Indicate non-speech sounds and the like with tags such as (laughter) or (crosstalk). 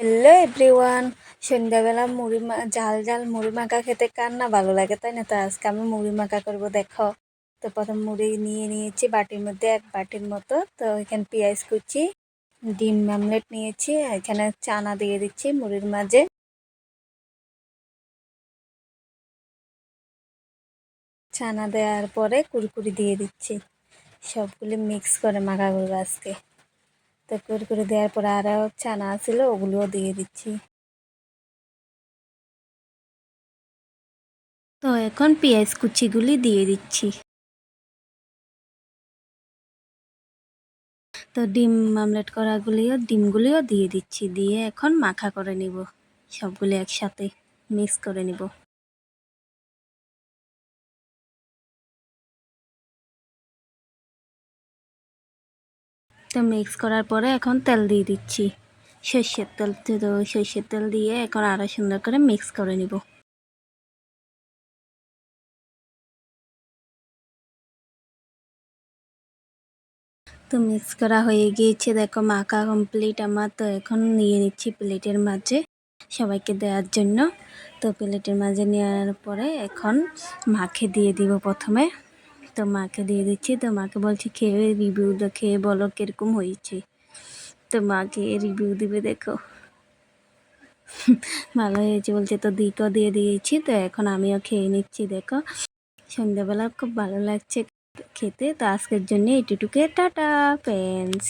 Hello everyone সন্ধ্যাবেলা মুড়ি ঝাল ঝাল মুড়ি মাখা খেতে কার না ভালো লাগে, তাই না? তো আজকে আমি মুড়ি মাখা করব, দেখো। তো প্রথম মুড়ি নিয়ে নিয়েছি, বাটির মধ্যে এক বাটির মতো। তো এখানে পেঁয়াজ কুচি, ডিম আমলেট নিয়েছি এখানে চানা দিয়ে দিচ্ছি মুড়ির মাঝে। চানা দেওয়ার পরে কুরকুরি দিয়ে দিচ্ছি। সবগুলি মিক্স করে মাখা করব আজকে। তো কুরকুরি দেওয়ার পরে আরও চানা ছিল, ওগুলোও দিয়ে দিচ্ছি। তো এখন পেঁয়াজ কুচিগুলি দিয়ে দিচ্ছি। তো ডিম আমলেট করাগুলিও, ডিমগুলিও দিয়ে দিচ্ছি, দিয়ে এখন মাখা করে নিব। সবগুলি একসাথে মিক্স করে নিব। তো মিক্স করার পরে এখন তেল দিয়ে দিচ্ছি। সর্ষের তেল তো সর্ষের তেল দিয়ে এখন আরও সুন্দর করে মিক্স করে নিব। তো মিক্স করা হয়ে গিয়েছে, দেখো মাখা কমপ্লিট আমার। তো এখন নিয়ে নিচ্ছি প্লেটের মাঝে সবাইকে দেওয়ার জন্য। তো প্লেটের মাঝে নেওয়ার পরে এখন মাকে দিয়ে দিব প্রথমে। তো মাকে দিয়ে দিচ্ছি। তো মাকে বলছি, খেয়ে রিভিউ খেয়ে বলো কীরকম হয়েছে। তো মাকে রিভিউ দিবে, দেখো। (laughs) ভালো হয়েছে বলছে, তো দিকও দিয়ে দিয়েছি, তো এখন আমিও খেয়ে নিচ্ছি, দেখো। সন্ধ্যাবেলা খুব ভালো লাগছে খেতে, তো আজকের জন্য এটুটুকে টাটা ফ্রেন্ডস